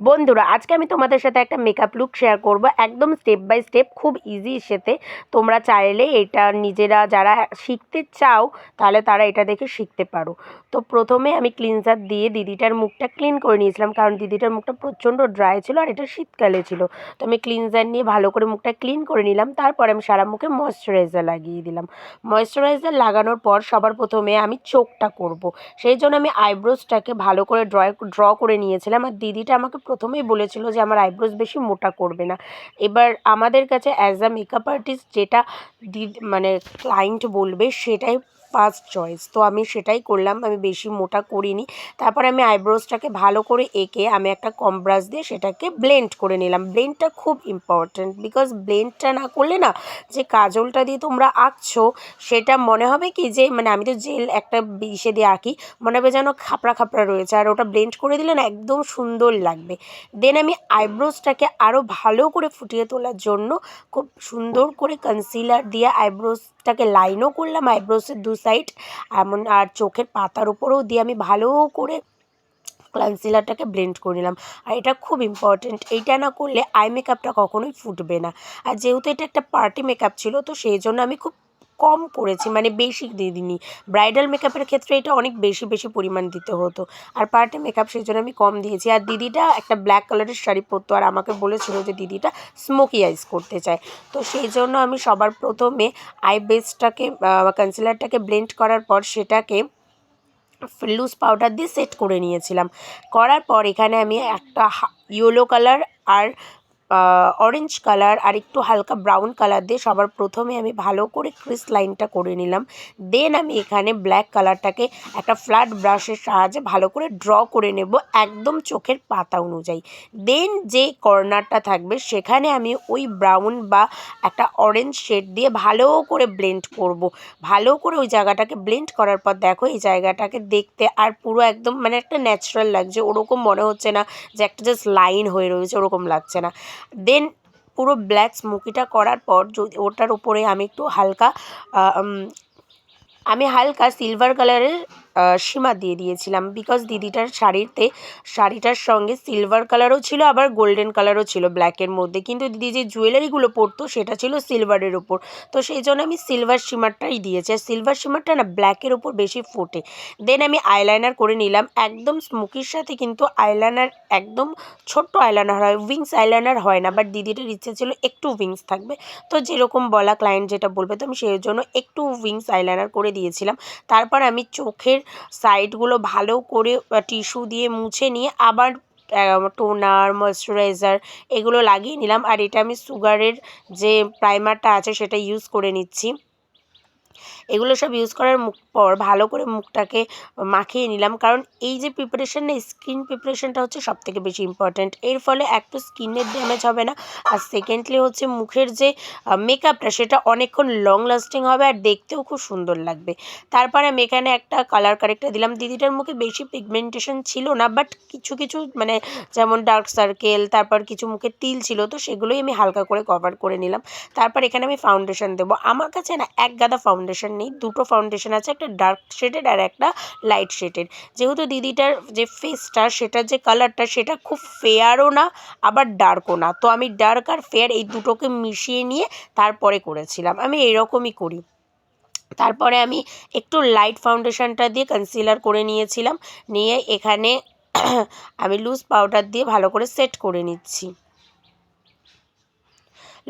বন্ধুরা, আজকে আমি তোমাদের সাথে একটা মেকআপ লুক শেয়ার করব। একদম স্টেপ বাই স্টেপ খুব ইজি সাথে তোমরা চাইলে এটা নিজেরা যারা শিখতে চাও, তাহলে তারা এটা দেখে শিখতে পারো। তো প্রথমে আমি ক্লিনজার দিয়ে দিদিটার মুখটা ক্লিন করে নিয়েছিলাম, কারণ দিদিটার মুখটা প্রচণ্ড ড্রাই ছিল আর এটা শীতকালে ছিল। তো আমি ক্লিনজার নিয়ে ভালো করে মুখটা ক্লিন করে নিলাম, তারপরে আমি সারা মুখে ময়শ্চারাইজার লাগিয়ে দিলাম। ময়শ্চারাইজার লাগানোর পর সবার প্রথমে আমি চোখটা করব। সেই জন্য আমি আইব্রোজটাকে ভালো করে ড্রয় ড্র করে নিয়েছিলাম, আর দিদিটা আমাকে প্রথমেই বলেছিল যে আমার আইব্রোজ বেশি মোটা করবে না। এবার আমাদের কাছে অ্যাজ আ মেকআপ আর্টিস্ট যেটা মানে ক্লায়েন্ট বলবে সেটাই ফার্স্ট চয়েস তো আমি সেটাই করলাম, আমি বেশি মোটা করিনি। তারপর আমি আইব্রোজটাকে ভালো করে এঁকে আমি একটা কম ব্রাশ দিয়ে সেটাকে ব্লেন্ড করে নিলাম। ব্লেন্ডটা খুব ইম্পর্ট্যান্ট বিকজ ব্লেন্ডটা না করলে না, যে কাজলটা দিয়ে তোমরা আঁকছো, সেটা মনে হবে কি যে মানে আমি তো জেল একটা বিষে দিয়ে আঁকি, মনে হবে যেন খাপড়া খাপড়া রয়েছে। আর ওটা ব্লেন্ড করে দিলে না একদম সুন্দর লাগবে। দেন আমি আইব্রোজটাকে আরও ভালো করে ফুটিয়ে তোলার জন্য খুব সুন্দর করে কনসিলার দিয়ে আইব্রোজটাকে লাইনও করলাম আইব্রোসের দু সাইড এমন আর চোখের পাতার উপরেও দিয়ে আমি ভালো করে কনসিলারটাকে ব্লেন্ড করে নিলাম। আর এটা খুব ইম্পর্টেন্ট এইটা না করলে আই মেকআপটা কখনোই ফুটবে না। আর যেহেতু এটা একটা পার্টি মেকআপ ছিল, তো সেই জন্য আমি খুব কম করেছি মানে বেশি দিয়ে দিইনি। ব্রাইডাল মেকআপের ক্ষেত্রে এটা অনেক বেশি বেশি পরিমাণ দিতে হতো। আর পার্টি মেকআপ সেই জন্য আমি কম দিয়েছি। আর দিদিটা একটা ব্ল্যাক কালারের শাড়ি পরতো আর আমাকে বলেছিল যে দিদিটা স্মোকি আইস করতে চায়। তো সেই জন্য আমি সবার প্রথমে আই বেসটাকে কনসিলারটাকে ব্লেন্ড করার পর সেটাকে লুজ পাউডার দিয়ে সেট করে নিয়েছিলাম। করার পর এখানে আমি একটা ইয়েলো কালার আর অরেঞ্জ কালার আর একটু হালকা ব্রাউন কালার দিয়ে সবার প্রথমে আমি ভালো করে ক্রিস লাইনটা করে নিলাম। দেন আমি এখানে ব্ল্যাক কালারটাকে একটা ফ্ল্যাট ব্রাশের সাহায্যে ভালো করে ড্র করে নেব একদম চোখের পাতা অনুযায়ী। দেন যে কর্নারটা থাকবে সেখানে আমি ওই ব্রাউন বা একটা অরেঞ্জ শেড দিয়ে ভালো করে ব্লেন্ড করব। ভালো করে ওই জায়গাটাকে ব্লেন্ড করার পর দেখো এই জায়গাটাকে দেখতে আর পুরো একদম মানে একটা ন্যাচারাল লাগছে। ওরকম মনে হচ্ছে না যে একটা জাস্ট লাইন হয়ে রয়েছে, ওরকম লাগছে না। দেন পুরো ব্ল্যাক স্মোকিটা করার পর যদি ওটার উপরে আমি একটু হালকা আমি হালকা সিলভার কালারের সীমা দিয়ে দিয়েছিলাম। বিকজ দিদিটার শাড়িতে, শাড়িটার সঙ্গে সিলভার কালারও ছিল, আবার গোল্ডেন কালারও ছিল ব্ল্যাকের মধ্যে। কিন্তু দিদি যে জুয়েলারিগুলো পরতো, সেটা ছিল সিলভারের ওপর তো সেই জন্য আমি সিলভার শিমারটাই দিয়েছি। আর সিলভার শিমারটা না ব্ল্যাকের ওপর বেশি ফোটে। দেন আমি আইলাইনার করে নিলাম। একদম স্মোকির সাথে কিন্তু আইলাইনার একদম ছোট্ট আইলাইনার হয় উইংস আইলাইনার হয় না। বাট দিদিটার ইচ্ছে ছিল একটু উইংস থাকবে। তো যেরকম বলা ক্লায়েন্ট যেটা বলবে, তো আমি সেই জন্য একটু উইংস আইলাইনার করে দিয়েছিলাম। তারপর আমি চোখের সাইডগুলো ভালো করে টিস্যু দিয়ে মুছে নিয়ে আবার টোনার, ময়শ্চারাইজার এগুলো লাগিয়ে নিলাম। আর এটা আমি সুগারের যে প্রাইমারটা আছে সেটা ইউজ করে নিচ্ছি। এগুলো সব ইউজ করার মুখ, পর ভালো করে মুখটাকে মাখিয়ে নিলাম। কারণ এই যে প্রিপারেশান না স্কিন প্রিপারেশানটা হচ্ছে সব থেকে বেশি ইম্পর্ট্যান্ট এর ফলে এক তো স্কিনের ড্যামেজ হবে না, আর সেকেন্ডলি হচ্ছে মুখের যে মেকআপটা সেটা অনেকক্ষণ লং লাস্টিং হবে আর দেখতেও খুব সুন্দর লাগবে। তারপরে আমি এখানে একটা কালার কারেক্টার দিলাম। দিদিটার মুখে বেশি পিগমেন্টেশন ছিল না বাট কিছু কিছু মানে যেমন ডার্ক সার্কেল তারপর কিছু মুখে তিল ছিল, তো সেগুলোই আমি হালকা করে কভার করে নিলাম। তারপর এখানে আমি ফাউন্ডেশন দেবো। আমার কাছে না, এক গাদা ফাউন্ডেশন নেই, দুটো ফাউন্ডেশন আছে, একটা ডার্ক শেডেড আর একটা লাইট শেডেড যেহেতু দিদিটার যে ফেসটা সেটার যে কালারটা সেটা খুব ফেয়ারও না, আবার ডার্কও না। তো আমি ডার্ক আর ফেয়ার এই দুটোকে মিশিয়ে নিয়ে তারপরে করেছিলাম। আমি এরকমই করি। তারপরে আমি একটু লাইট ফাউন্ডেশনটা দিয়ে কনসিলার করে নিয়েছিলাম। নিয়ে এখানে আমি লুজ পাউডার দিয়ে ভালো করে সেট করে নিচ্ছি।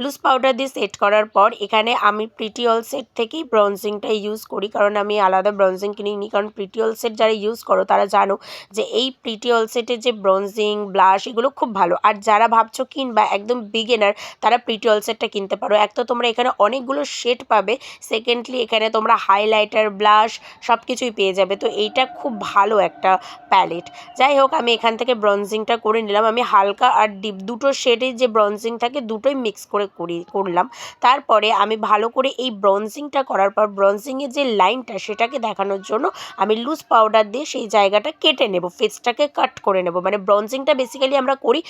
লুজ পাউডার দিয়ে সেট করার পর এখানে আমি প্রিটি অল সেট থেকেই ব্রঞ্জিংটা ইউজ করি। কারণ আমি আলাদা ব্রঞ্জিং কিনিনি, কারণ প্রিটি অল সেট যারা ইউজ করো তারা জানো যে এই প্রিটি অল সেটের যে ব্রঞ্জিং ব্লাশ এগুলো খুব ভালো। আর যারা ভাবছ কিনবা একদম বিগেনার তারা প্রিটি অল সেটটা কিনতে পারো। এক তো তোমরা এখানে অনেকগুলো শেড পাবে সেকেন্ডলি এখানে তোমরা হাইলাইটার ব্লাশ সব কিছুই পেয়ে যাবে। তো এইটা খুব ভালো একটা প্যালেট যাই হোক, আমি এখান থেকে ব্রঞ্জিংটা করে নিলাম। আমি হালকা আর ডিপ দুটো শেডের যে ব্রঞ্জিং থাকে, দুটোই মিক্স করে করি, করলাম। তারপরে আমি ভালো করে এই ব্রঞ্জিংটা করার পর ব্রঞ্জিংয়ের যে লাইনটা সেটাকে দেখানোর জন্য আমি লুজ পাউডার দিয়ে সেই জায়গাটা কেটে নেব ফেসটাকে কাট করে নেব। মানে ব্রঞ্জিংটা বেসিক্যালি আমরা করি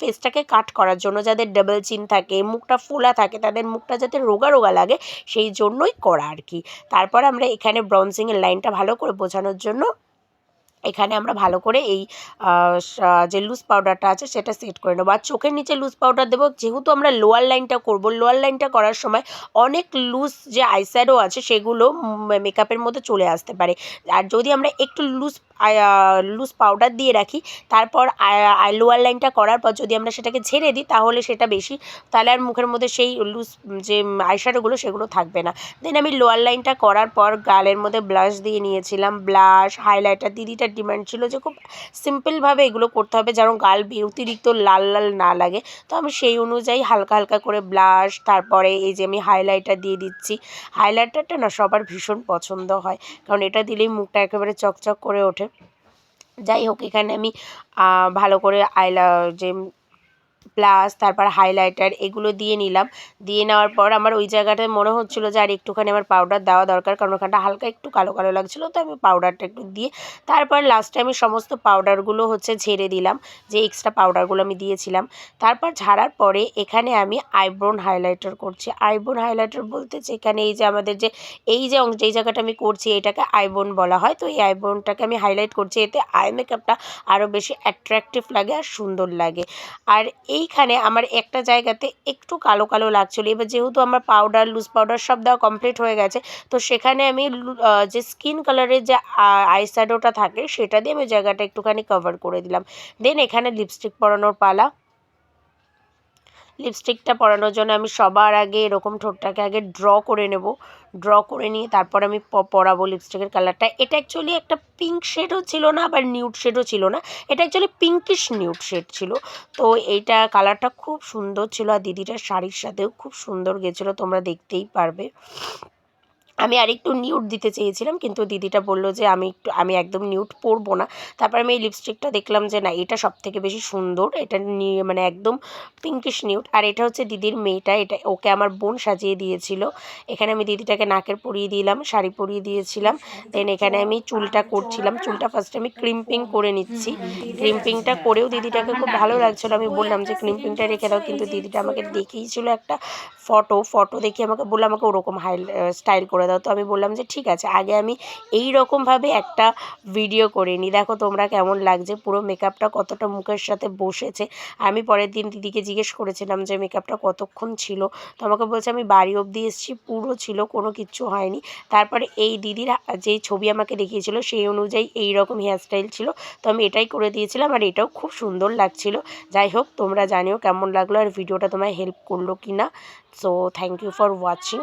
ফেসটাকে কাট করার জন্য, যাদের ডাবল চিন থাকে, মুখটা ফোলা থাকে, তাদের মুখটা যাতে রোগা রোগা লাগে, সেই জন্যই করা আর কি। তারপর আমরা এখানে ব্রঞ্জিংয়ের লাইনটা ভালো করে বোঝানোর জন্য এখানে আমরা ভালো করে এই যে লুজ পাউডারটা আছে সেটা সেট করে নেব। আর চোখের নিচে লুজ পাউডার দেবো, যেহেতু আমরা লোয়ার লাইনটা করব লোয়ার লাইনটা করার সময় অনেক লুজ যে আইশ্যাডো আছে সেগুলো মেকআপের মধ্যে চলে আসতে পারে। আর যদি আমরা একটু লুজ লুজ পাউডার দিয়ে রাখি, তারপর লোয়ার লাইনটা করার পর যদি আমরা সেটাকে ঝেড়ে দিই, তাহলে সেটা বেশি, তাহলে আর মুখের মধ্যে সেই লুজ যে আইশ্যাডোগুলো সেগুলো থাকবে না। দেন আমি লোয়ার লাইনটা করার পর গালের মধ্যে ব্লাশ দিয়ে নিয়েছিলাম ব্লাশ হাইলাইটার দিদিটার ডিমান্ড ছিল যে খুব সিম্পলভাবে এগুলো করতে হবে, যেন গাল অতিরিক্ত লাল লাল না লাগে। তো আমি সেই অনুযায়ী হালকা হালকা করে ব্লাশ তারপরে এই যে আমি হাইলাইটার দিয়ে দিচ্ছি। হাইলাইটারটা না সবার ভীষণ পছন্দ হয়, কারণ এটা দিলেই মুখটা একেবারে চকচক করে ওঠে। যাই হোক, এখানে আমি ভালো করে আইলা যে প্লাস তারপর হাইলাইটার এগুলো দিয়ে নিলাম। দিয়ে নেওয়ার পর আমার ওই জায়গাটায় মনে হচ্ছিল যে, আর, একটুখানি আমার পাউডার দেওয়া দরকার, কারণ ওখানটা হালকা একটু কালো কালো লাগছিল, তো আমি পাউডারটা একটু দিয়ে তারপর লাস্টে আমি সমস্ত পাউডারগুলো হচ্ছে ঝেড়ে দিলাম, যে এক্সট্রা পাউডারগুলো আমি দিয়েছিলাম। তারপর ঝাড়ার পরে এখানে আমি আইব্রোন হাইলাইটার করছি। আইব্রোন হাইলাইটার বলতে যেখানে এই যে আমাদের যে, এই যে অংশ, যেই জায়গাটা আমি করছি, এটাকে আইব্রোন বলা হয়। তো এই আইব্রোনটাকে আমি হাইলাইট করছি, এতে আই মেকআপটা আরও বেশি অ্যাট্রাকটিভ লাগে আর সুন্দর লাগে। আর এইখানে আমার একটা জায়গাতে একটু কালো কালো লাগছিল। এবার যেহেতু আমার পাউডার লুজ পাউডার সব দেওয়া কমপ্লিট হয়ে গেছে, তো সেখানে আমি যে স্কিন কালারের যে আইশ্যাডোটা থাকে, সেটা দিয়ে আমি জায়গাটা একটুখানি কভার করে দিলাম। দেন এখানে লিপস্টিক পরানোর পালা। লিপস্টিকটা পরানোর জন্য আমি সবার আগে এরকম ঠোঁটটাকে আগে ড্র করে নেব। ড্র করে নিয়ে তারপর আমি পরাবো লিপস্টিকের কালারটা এটা অ্যাকচুয়ালি একটা পিঙ্ক শেডও ছিল না, আবার নিউড শেডও ছিল না। এটা অ্যাকচুয়ালি পিঙ্কিশ নিউড শেড ছিল। তো এইটা কালারটা খুব সুন্দর ছিল আর দিদিটার শাড়ির সাথেও খুব সুন্দর গেছিল, তোমরা দেখতেই পারবে। আমি আরেকটু নিউড দিতে চেয়েছিলাম, কিন্তু দিদিটা বলল যে আমি একটু, আমি একদম নিউড পরবো না। তারপর আমি এই লিপস্টিকটা দেখলাম যে না, এটা সব থেকে বেশি সুন্দর, এটা নিয়ে মানে একদম পিঙ্কিশ নিউড আর এটা হচ্ছে দিদির মেয়েটা, এটা ওকে আমার বোন সাজিয়ে দিয়েছিল। এখানে আমি দিদিটাকে নাকের পরিয়ে দিলাম, শাড়ি পরিয়ে দিয়েছিলাম। দেন এখানে আমি চুলটা করছিলাম, চুলটা ফার্স্টে আমি ক্রিম্পিং করে নিচ্ছি। ক্রিম্পিংটা করেও দিদিটাকে খুব ভালো লাগছিল। আমি বললাম যে ক্রিম্পিংটা রেখে দাও, কিন্তু দিদিটা আমাকে দেখিয়েছিল একটা ফটো ফটো দেখে আমাকে বলল, আমাকে ওরকম হাই স্টাইল করে দাও। তো আমি বললাম যে, ঠিক আছে, আগে আমি এই রকমভাবে একটা ভিডিও করে নিই। দেখো তোমরা কেমন লাগছে? পুরো মেকআপটা কতটা মুখের সাথে বসেছে? আমি পরের দিন দিদিকে জিজ্ঞেস করেছিলাম যে মেকআপটা কতক্ষণ ছিল? তো আমাকে বলছে, আমি বাড়ি অবধি এসেছি, পুরো ছিল, কোনো কিচ্ছু হয়নি। তারপরে এই দিদির, যেই ছবি আমাকে দেখিয়েছিল, সেই অনুযায়ী এই রকম হেয়ারস্টাইল ছিল। তো আমি এটাই করে দিয়েছিলাম আর এটাও খুব সুন্দর লাগছিল। যাই হোক, তোমরা জানিও কেমন লাগল আর ভিডিওটা তোমায় হেল্প করল কি না so thank you for watching